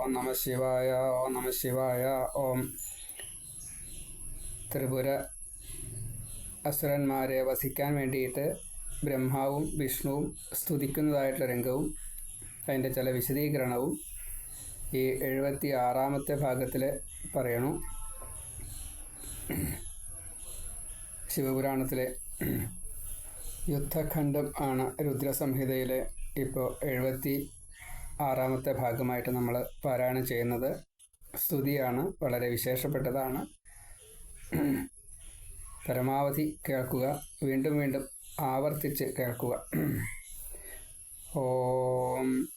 ഓം നമ ശിവായ ഓം നമ ശിവായ ഓം. ത്രിപുര അസുരന്മാരെ വസിക്കാൻ വേണ്ടിയിട്ട് ബ്രഹ്മാവും വിഷ്ണുവും സ്തുതിക്കുന്നതായിട്ടുള്ള രംഗവും അതിന്റെ ചില വിശദീകരണവും ഈ എഴുപത്തി ആറാമത്തെ ഭാഗത്തിൽ പറയണു. ശിവപുരാണത്തിലെ യുദ്ധഖണ്ഡം ആണ് രുദ്രസംഹിതയിലെ ഇപ്പോൾ എഴുപത്തി ആറാമത്തെ ഭാഗമായിട്ട് നമ്മൾ പാരായണം ചെയ്യുന്നത് സ്തുതിയാണ് വളരെ വിശേഷപ്പെട്ടതാണ്. പരമാവധി കേൾക്കുക വീണ്ടും വീണ്ടും ആവർത്തിച്ച് കേൾക്കുക. ഓം.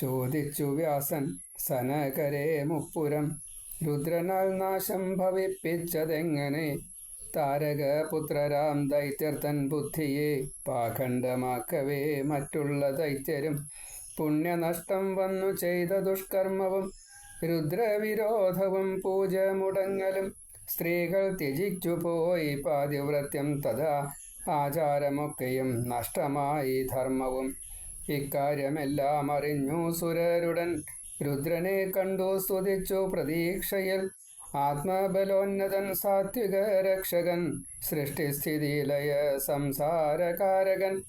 ചോദിച്ചു വ്യാസൻ സനകരേ മുപ്പുരം രുദ്രനാൽ നാശം ഭവിപ്പിച്ചതെങ്ങനെ? താരകപുത്രരാം ദൈത്യർത്തൻ ബുദ്ധിയെ പാഖണ്ഡമാക്കവേ മറ്റുള്ള ദൈത്യരും പുണ്യനഷ്ടം വന്നു ചെയ്ത ദുഷ്കർമ്മവും രുദ്രവിരോധവും പൂജ മുടങ്ങലും സ്ത്രീകൾ ത്യജിച്ചു പോയി പാതിവ്രത്യം തഥാ ആചാരമൊക്കെയും നഷ്ടമായി ധർമ്മവും. ഇക്കാര്യമെല്ലാം അറിഞ്ഞു സുരരുടൻ രുദ്രനെ കണ്ടു സ്തുതിച്ചു പ്രതീക്ഷയിൽ ആത്മബലോന്നതൻ സാത്വിക രക്ഷകൻ സൃഷ്ടിസ്ഥിതിലയ സംസാരകാരകൻ.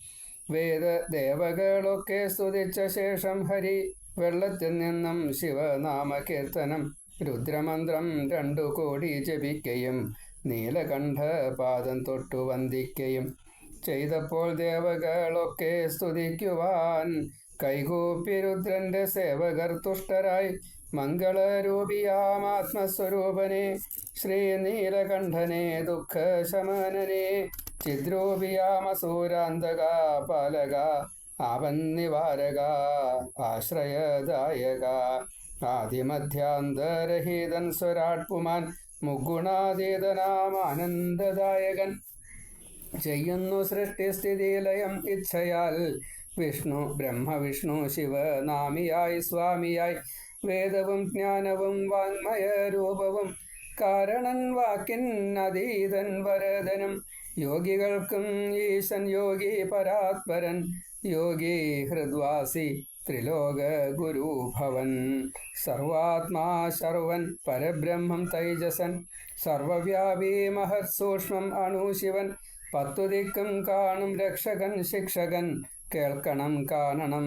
വേദ ദേവകളൊക്കെ സ്തുതിച്ച ശേഷം ഹരി വെള്ളത്തിൽ നിന്നും ശിവനാമകീർത്തനം രുദ്രമന്ത്രം രണ്ടു കോടി ജപിക്കുകയും നീലകണ്ഠ പാദം തൊട്ടു വന്ദിക്കുകയും ചെയ്തപ്പോൾ ദേവകളൊക്കെ സ്തുതിക്കുവാൻ കൈകൂപ്പി രുദ്രന്റെ സേവകർ തുഷ്ടരായി. മംഗളരൂപിയാം ശ്രീനീലകണ്ഠനെ ശ്രീ നീലകണ്ഠനെ ദുഃഖശമനനെ ചിദ്രൂപിയാമസൂരാന്തക പാലക ആപന്നിവാരക ആശ്രയദായക ആദിമധ്യാന്തരഹിതൻ സ്വരാട്പുമാൻ മുഗുണാതീതനാം ആനന്ദദായകൻ. ചെയ്യുന്നു സൃഷ്ടിസ്ഥിതിലയം ഇച്ഛയാൽ വിഷ്ണു ബ്രഹ്മവിഷ്ണു ശിവനാമിയായി സ്വാമിയായി വേദവും ജ്ഞാനവും വാങ്മയരൂപവും കാരണൻ വാക്കിൻ അതീതൻ വരദനം. യോഗികൾക്കും ഈശൻ യോഗി പരാത്പരൻ. യോഗി ഹൃദ്വാസി ത്രിലോക ഗുരുഭവൻ. സർവാത്മാ ശർവൻ പരബ്രഹ്മം തൈജസൻ. സർവവ്യാപി മഹത്സൂക്ഷ്മം അണുശിവൻ. അണുശിവൻ പത്തുദിക്കും കാണും രക്ഷകൻ ശിക്ഷകൻ. കേൾക്കണം കാണണം.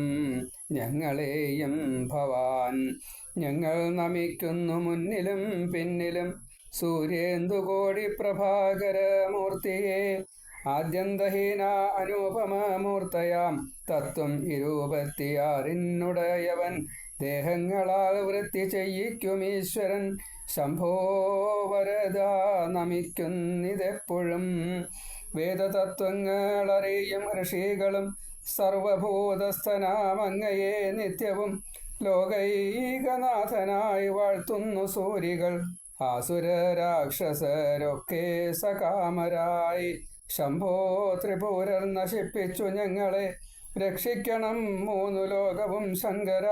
ഞങ്ങളെയും ഭവാൻ. ഞങ്ങൾ നമിക്കുന്നു മുന്നിലും പിന്നിലും. സൂര്യേന്ദുകോടി പ്രഭാകരമൂർത്തിയെ ആദ്യന്തഹീന അനുപമമൂർത്തയാം. തത്വം ഇരുപത്തിയാറിനുടയവൻ. ദേഹങ്ങളാൽ വൃത്തി ചെയ്യിക്കും ഈശ്വരൻ. ശംഭോ വരദ നമിക്കുന്നിതെപ്പോഴും. വേദതത്വങ്ങൾ അറിയും ഋഷികളും സർവഭൂതസ്ഥനാമങ്ങയെ നിത്യവും ലോകൈകനാഥനായി വാഴ്ത്തുന്നു സൂരികൾ. ആസുര രാക്ഷസരൊക്കെ സകാമരായി. ശംഭോ ത്രിപുരർ നശിപ്പിച്ചു ഞങ്ങളെ. രക്ഷിക്കണം മൂന്നു ലോകവും ശങ്കര.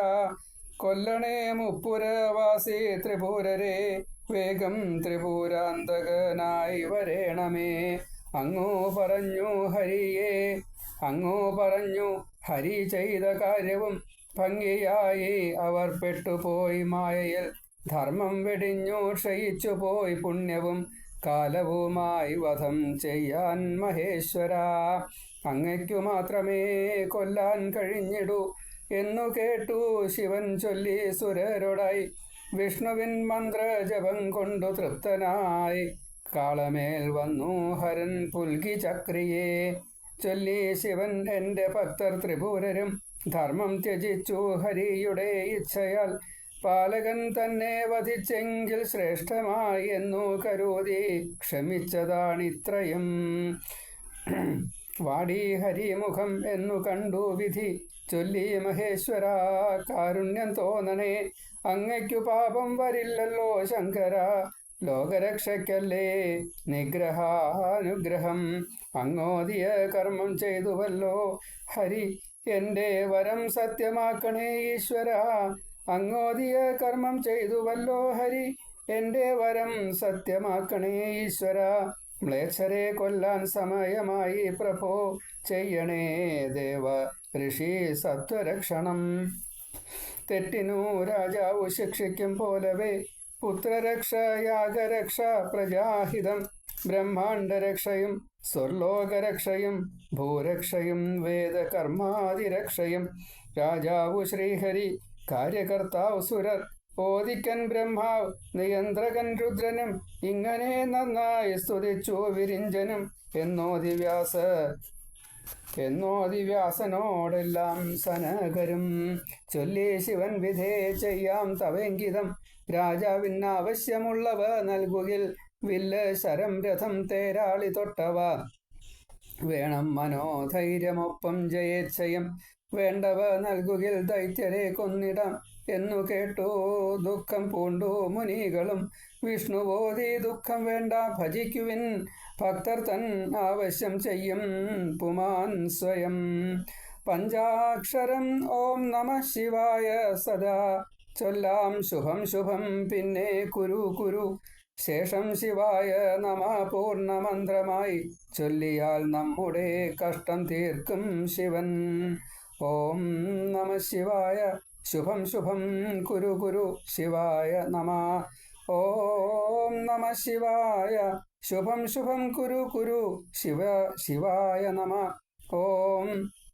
കൊല്ലണേ മുപ്പുരവാസി ത്രിപുരരെ. വേഗം ത്രിപുരാന്തകനായി വരേണമേ. അങ്ങു പറഞ്ഞു ഹരിയെ. അങ്ങു പറഞ്ഞു ഹരി ചെയ്ത കാര്യവും ഭംഗിയായി അവർ പെട്ടുപോയി മായയിൽ. ധർമ്മം വെടിഞ്ഞു ക്ഷയിച്ചു പോയി പുണ്യവും കാലവുമായി വധം ചെയ്യാൻ മഹേശ്വര. അങ്ങയ്ക്കു മാത്രമേ കൊല്ലാൻ കഴിഞ്ഞിടു എന്നു കേട്ടു ശിവൻ ചൊല്ലി സുരരുടായി വിഷ്ണുവിൻ മന്ത്രജപം കൊണ്ടു തൃപ്തനായി. കാളമേൽ വന്നു ഹരൻ പുൽകി ചക്രിയെ ചൊല്ലി ശിവൻ എന്റെ ഭക്തർ ത്രിപുരരും ധർമ്മം ത്യജിച്ചു ഹരിയുടെ ഇച്ഛയാൽ പാലകൻ തന്നെ വധിച്ചെങ്കിൽ ശ്രേഷ്ഠമായി എന്നു കരുതി ക്ഷമിച്ചതാണിത്രയും വാടി ഹരിമുഖം എന്നു കണ്ടു വിധി ചൊല്ലി മഹേശ്വര കാരുണ്യം തോന്നണേ അങ്ങയ്ക്കു പാപം വരില്ലല്ലോ ശങ്കര. ലോകരക്ഷയ്ക്കല്ലേ നിഗ്രഹാനുഗ്രഹം? അങ്ങോദിയ കർമ്മം ചെയ്തുവല്ലോ. ഹരി എന്റെ വരം സത്യമാക്കണേ ഈശ്വര. അങ്ങോദിയ കർമ്മം ചെയ്തുവല്ലോ ഹരി എന്റെ വരം സത്യമാക്കണേ ഈശ്വര. മ്ലേച്ഛരെ കൊല്ലാൻ സമയമായി പ്രഭോ. ചെയ്യണേ ദേവ ഋഷി സത്വരക്ഷണം. തെറ്റിനു രാജാവ് ശിക്ഷിക്കും പോലവേ. പുത്രരക്ഷ യാഗരക്ഷ പ്രജാഹിതം ബ്രഹ്മാണ്ടരക്ഷയും സ്വർലോകരക്ഷയും ഭൂരക്ഷയും വേദകർമാതിരക്ഷയും രാജാവു ശ്രീഹരി കാര്യകർത്താവ് സുരർ ഓദിക്കൻ ബ്രഹ്മാവ് നിയന്ത്രകൻ രുദ്രനും ഇങ്ങനെ നന്നായി സ്തുതിച്ചു വിരിഞ്ചനും എന്നോ ദിവ്യാസ എന്നോ ദിവ്യാസനോടെല്ലാം സനകരും ചൊല്ലി ശിവൻ വിധേ ചെയ്യാം തവെങ്കിതം രാജാവിന് ആവശ്യമുള്ളവ നൽകുകിൽ വില്ല് ശരം രഥം തേരാളി തൊട്ടവ. വേണം മനോധൈര്യമൊപ്പം ജയേച്ഛയം. വേണ്ടവ നൽകുകിൽ ദൈത്യരെ കൊന്നിടാം എന്നു കേട്ടു. ദുഃഖം പൂണ്ടു മുനികളും. വിഷ്ണുബോധി ദുഃഖം വേണ്ട ഭജിക്കുവിൻ. ഭക്തർ തൻ ആവശ്യം ചെയ്യും പുമാൻ സ്വയം. പഞ്ചാക്ഷരം ഓം നമ ശിവായ സദാ. ചൊല്ലാം ശുഭം ശുഭം പിന്നെ കുരു കുരു. ശേഷം ശിവായ നമ പൂർണമന്ത്രമായി ചൊല്ലിയാൽ നമ്മുടെ കഷ്ടം തീർക്കും ശിവൻ. ഓം നമ ശിവായ ശുഭം ശുഭം കുരു കുരു ശിവായ നമ. ഓം നമ ശിവായ ശുഭം ശുഭം കുരു കുരു ശിവ ശിവായ നമ. ഓം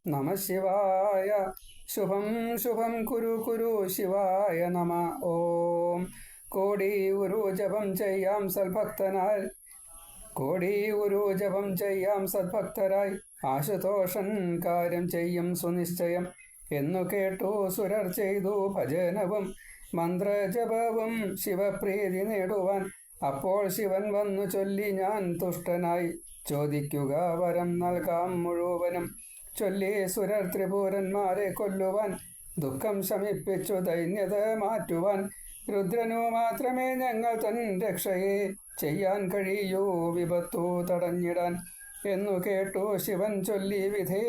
നമ ശിവായ. ശുഭം ശുഭം കുരു കുരു ശിവായ നമ. ഓം. കോടി ഒരു ജപം ചെയ്യാം സൽഭക്തനാൽ. കോടി ഒരു ജപം ചെയ്യാം സദ്ഭക്തരായി ആശുതോഷൻ കാര്യം ചെയ്യും സുനിശ്ചയം. എന്നു കേട്ടു സുരർ ചെയ്തു ഭജനവും. മന്ത്രജപവും ശിവപ്രീതി നേടുവാൻ. അപ്പോൾ ശിവൻ വന്നു ചൊല്ലി ഞാൻ തുഷ്ടനായി. ചോദിക്കുക വരം നൽകാം മുഴുവനും. ചൊല്ലി സുരർ ത്രിപൂരന്മാരെ കൊല്ലുവാൻ ദുഃഖം ശമിപ്പിച്ചു ദൈന്യത മാറ്റുവാൻ. രുദ്രനു മാത്രമേ ഞങ്ങൾ തൻ രക്ഷയെ ചെയ്യാൻ കഴിയൂ വിപത്തു തടഞ്ഞിടാൻ. എന്നു കേട്ടു ശിവൻ ചൊല്ലി വിധേ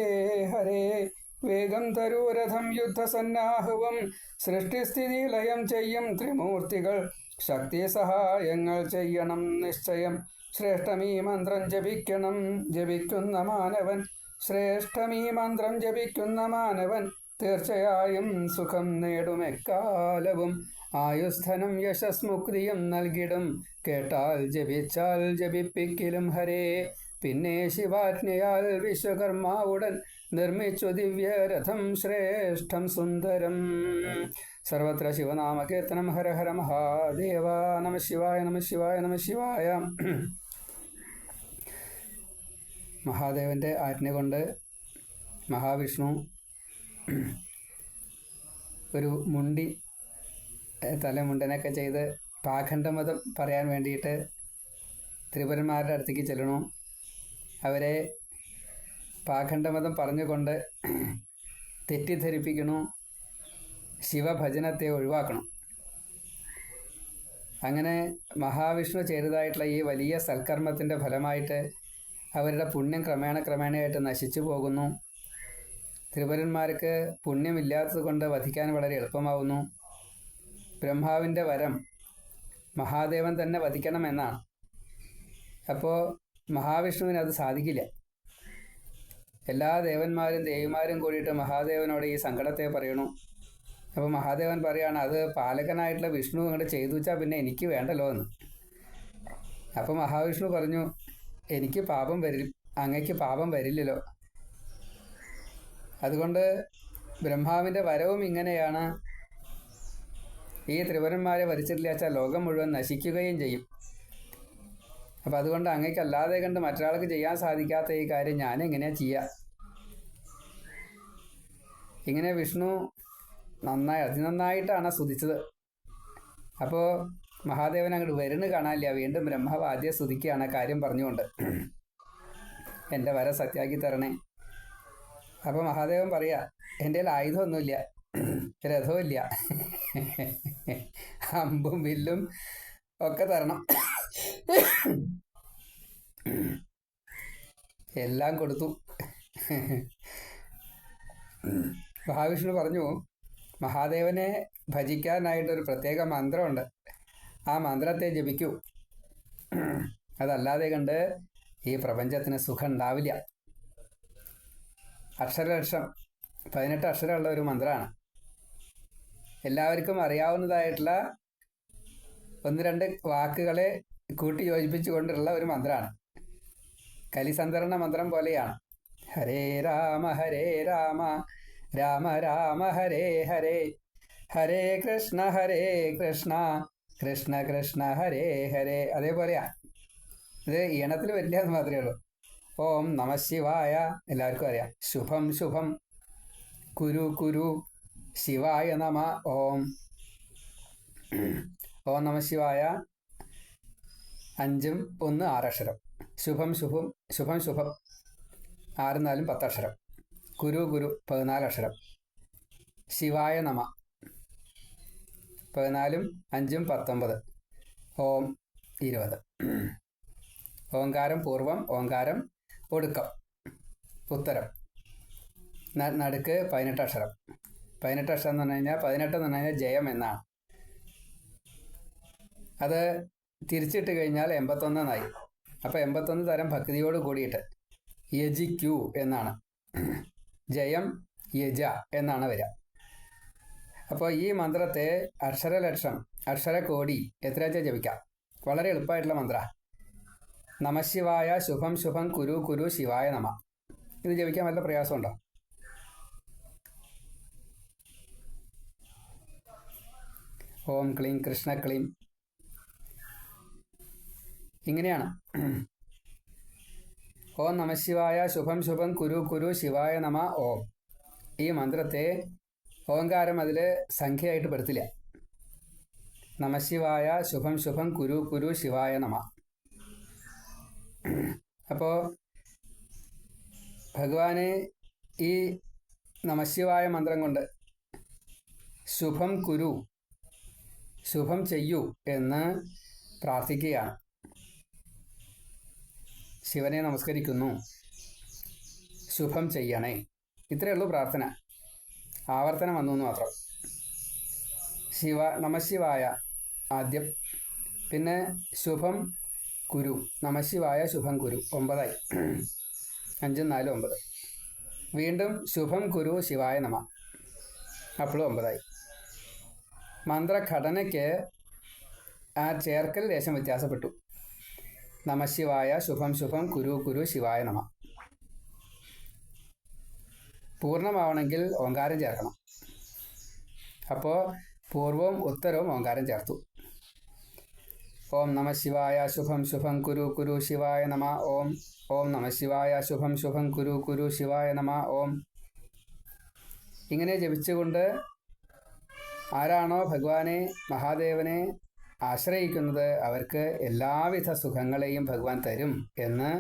ഹരേ വേഗം തരൂരഥം യുദ്ധസന്നാഹവും. സൃഷ്ടിസ്ഥിതി ലയം ചെയ്യും ത്രിമൂർത്തികൾ. ശക്തി സഹായങ്ങൾ ചെയ്യണം നിശ്ചയം. ശ്രേഷ്ഠമീ മന്ത്രം ജപിക്കണം ജപിക്കുന്ന മാനവൻ. ശ്രേഷ്ഠമീ മന്ത്രം ജപിക്കുന്ന മാനവൻ തീർച്ചയായും സുഖം നേടും എക്കാലവും. ആയുസ്ധനം യശസ്മുക്തിയും നൽകിടും. കേട്ടാൽ ജപിച്ചാൽ ജപിപ്പിക്കലും ഹരേ. പിന്നെ ശിവാജ്ഞയാൽ വിശ്വകർമാവുടൻ നിർമ്മിച്ചു ദിവ്യരഥം ശ്രേഷ്ഠം സുന്ദരം. സർവത്ര ശിവനാമകീർത്തനം ഹര ഹര മഹാദേവ. നമ ശിവായ നമ ശിവായ നമ ശിവായ. മഹാദേവന്റെ ആജ്ഞ കൊണ്ട് മഹാവിഷ്ണു ഒരു മുണ്ടി തലമുണ്ടനൊക്കെ ചെയ്ത് പാഖണ്ഡമതം പറയാൻ വേണ്ടിയിട്ട് ത്രിപുരന്മാരുടെ അടുത്തേക്ക് ചെല്ലണു. അവരെ പാഖണ്ഡമതം പറഞ്ഞുകൊണ്ട് തെറ്റിദ്ധരിപ്പിക്കണു ശിവഭജനത്തെ ഒഴിവാക്കണം. അങ്ങനെ മഹാവിഷ്ണു ചെയ്തതായിട്ടുള്ള ഈ വലിയ സൽക്കർമ്മത്തിന്റെ ഫലമായിട്ട് അവരുടെ പുണ്യം ക്രമേണ ക്രമേണയായിട്ട് നശിച്ചു പോകുന്നു. ത്രിപുരന്മാർക്ക് പുണ്യമില്ലാത്തത് കൊണ്ട് വധിക്കാൻ വളരെ എളുപ്പമാവുന്നു. ബ്രഹ്മാവിന്റെ വരം മഹാദേവൻ തന്നെ വധിക്കണമെന്നാണ് അപ്പോൾ മഹാവിഷ്ണുവിന് അത് സാധിക്കില്ല. എല്ലാ ദേവന്മാരും ദേവിമാരും കൂടിയിട്ട് മഹാദേവനോട് ഈ സങ്കടത്തെ പറയണു. അപ്പോൾ മഹാദേവൻ പറയാണ് അത് പാലകനായിട്ടുള്ള വിഷ്ണു ഇങ്ങോട്ട് ചെയ്തു വെച്ചാൽ പിന്നെ എനിക്ക് വേണ്ടല്ലോ എന്ന് അപ്പോൾ മഹാവിഷ്ണു പറഞ്ഞു എനിക്ക് പാപം വരി അങ്ങയ്ക്ക് പാപം വരില്ലല്ലോ. അതുകൊണ്ട് ബ്രഹ്മാവിന്റെ വരവും ഇങ്ങനെയാണ്. ഈ ത്രിപുരന്മാരെ വരിച്ചിട്ടില്ല വെച്ചാൽ ലോകം മുഴുവൻ നശിക്കുകയും ചെയ്യും. അപ്പം അതുകൊണ്ട് അങ്ങയ്ക്ക് അല്ലാതെ കണ്ട് മറ്റൊരാൾക്ക് ചെയ്യാൻ സാധിക്കാത്ത ഈ കാര്യം ഞാൻ എങ്ങനെയാ ചെയ്യുക ഇങ്ങനെ വിഷ്ണു നന്നായി അതിനന്നായിട്ടാണ് സ്തുതിച്ചത്. അപ്പോൾ മഹാദേവൻ അങ്ങോട്ട് വരുന്നു കാണാനില്ല. വീണ്ടും ബ്രഹ്മാവ് ആദ്യം സ്തുതിക്കുകയാണ് കാര്യം പറഞ്ഞുകൊണ്ട്. എന്റെ വര സത്യാക്കി തരണേ. അപ്പോൾ മഹാദേവൻ പറയാ എന്റെ കയ്യിൽ ആയുധമൊന്നുമില്ല രഥവുമില്ല അമ്പും വില്ലും ഒക്കെ തരണം. എല്ലാം കൊടുത്തു. മഹാവിഷ്ണു പറഞ്ഞു മഹാദേവനെ ഭജിക്കാനായിട്ടൊരു പ്രത്യേക മന്ത്രമുണ്ട്. ആ മന്ത്രത്തെ ജപിക്കൂ. അതല്ലാതെ കണ്ട് ഈ പ്രപഞ്ചത്തിന് സുഖം ഉണ്ടാവില്ല അക്ഷരലക്ഷം പതിനെട്ട് അക്ഷരമുള്ള ഒരു മന്ത്രമാണ്. എല്ലാവർക്കും അറിയാവുന്നതായിട്ടുള്ള ഒന്ന് രണ്ട് വാക്കുകളെ കൂട്ടി യോജിപ്പിച്ചുകൊണ്ടുള്ള ഒരു മന്ത്രമാണ്. കലിസന്തരണ മന്ത്രം പോലെയാണ്. ഹരേ രാമ ഹരേ രാമ രാമ രാമ ഹരേ ഹരേ. ഹരേ കൃഷ്ണ ഹരേ കൃഷ്ണ. കൃഷ്ണ കൃഷ്ണ ഹരേ ഹരേ. അതേപോലെയാ. ഇത് ഈണത്തിൽ വരില്ല എന്ന് മാത്രമേ ഉള്ളൂ. ഓം നമ ശിവായ. എല്ലാവർക്കും അറിയാം. ശുഭം ശുഭം. കുരു കുരു. ശിവായ നമ. ഓം. ഓം നമ ശിവായ. അഞ്ചും ഒന്ന് ആറക്ഷരം. ശുഭം ശുഭം. ശുഭം ശുഭം. ആറ് നാലും പത്തക്ഷരം. കുരു ഗുരു പതിനാലക്ഷരം. ശിവായ നമ. പതിനാലും അഞ്ചും പത്തൊമ്പത്. ഓം ഇരുപത്. ഓങ്കാരം പൂർവം ഓങ്കാരം ഒടുക്കം. ഉത്തരം. നടുക്ക് പതിനെട്ട് അക്ഷരം. പതിനെട്ട് അക്ഷരം എന്ന് പറഞ്ഞു കഴിഞ്ഞാൽ പതിനെട്ട് എന്ന് പറഞ്ഞു കഴിഞ്ഞാൽ ജയം എന്നാണ്. അത് തിരിച്ചിട്ട് കഴിഞ്ഞാൽ എൺപത്തൊന്നായി അപ്പോൾ എൺപത്തൊന്ന് തരം ഭക്തിയോട് കൂടിയിട്ട് യജിക്യു എന്നാണ്. ജയം യജ എന്നാണ് വരിക. അപ്പോൾ ഈ മന്ത്രത്തെ അക്ഷരലക്ഷം അക്ഷരകോടി എത്രയാച്ച ജപിക്കാം? വളരെ എളുപ്പമായിട്ടുള്ള മന്ത്ര. നമശിവായ ശുഭം ശുഭം കുരു കുരു ശിവായ നമ. ഇത് ജപിക്കാൻ വല്ല പ്രയാസമുണ്ടോ? ഓം ക്ലീം കൃഷ്ണ ക്ലീം. ഇങ്ങനെയാണ്. ഓം നമശിവായ ശുഭം ശുഭം കുരു കുരു ശിവായ നമ ഓം. ഈ മന്ത്രത്തെ ഓങ്കാരം അതിൽ സംഖ്യയായിട്ട് പെടുത്തില്ല. നമശിവായ ശുഭം ശുഭം കുരു കുരു ശിവായ നമ. അപ്പോൾ ഭഗവാനെ ഈ നമശിവായ മന്ത്രം കൊണ്ട് ശുഭം കുരു ശുഭം ചെയ്യൂ എന്ന് പ്രാർത്ഥിക്കുകയാണ്. ശിവനെ നമസ്കരിക്കുന്നു. ശുഭം ചെയ്യണേ. ഇത്രയേ ഉള്ളൂ പ്രാർത്ഥന. ആവർത്തനം വന്നു എന്ന് മാത്രം. ശിവ നമശിവായ ആദ്യം. പിന്നെ ശുഭം കുരു നമശിവായ ശുഭം കുരു ഒമ്പതായി. അഞ്ചും നാലും ഒമ്പത്. വീണ്ടും ശുഭം കുരു ശിവായ നമ. അപ്പോഴും ഒമ്പതായി. മന്ത്രഘടനയ്ക്ക് ആ ചേർക്കൽ ലേശം വ്യത്യാസപ്പെട്ടു. നമശിവായ ശുഭം ശുഭം കുരു കുരു ശിവായ നമ. പൂർണമാവണമെങ്കിൽ ഓങ്കാരം ചേർക്കണം. അപ്പോൾ പൂർവവും ഉത്തരവും ഓങ്കാരം ചേർത്തു. ഓം നമ ശിവായ ശുഭം ശുഭം കുരു കുരു ശിവായ നമ ഓം ഓം നമ ശിവായ ശുഭം ശുഭം കുരു കുരു ശിവായ നമ ഓം. ഇങ്ങനെ ജപിച്ചുകൊണ്ട് ആരാണോ ഭഗവാനെ മഹാദേവനെ ആശ്രയിക്കുന്നത് അവർക്ക് എല്ലാവിധ സുഖങ്ങളെയും ഭഗവാൻ തരും എന്ന്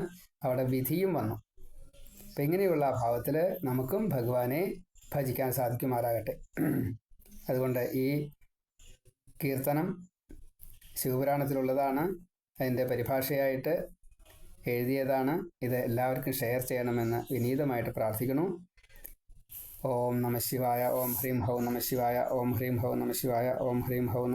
അവിടെ വിധിയും വന്നു. അപ്പം ഇങ്ങനെയുള്ള ഭാവത്തിൽ നമുക്കും ഭഗവാനെ ഭജിക്കാൻ സാധിക്കുമാറാകട്ടെ. അതുകൊണ്ട് ഈ കീർത്തനം ശിവപുരാണത്തിലുള്ളതാണ്. അതിന്റെ പരിഭാഷയായിട്ട് എഴുതിയതാണ്. ഇത് എല്ലാവർക്കും ഷെയർ ചെയ്യണമെന്ന് വിനീതമായിട്ട് പ്രാർത്ഥിക്കുന്നു. ഓം നമ ശിവായ ഓം ഹ്രീം ഹൗ നമ ശിവായ ഓം ഹ്രീം ഹൗ നമ ശിവായ ഓം ഹ്രീം ഹൗ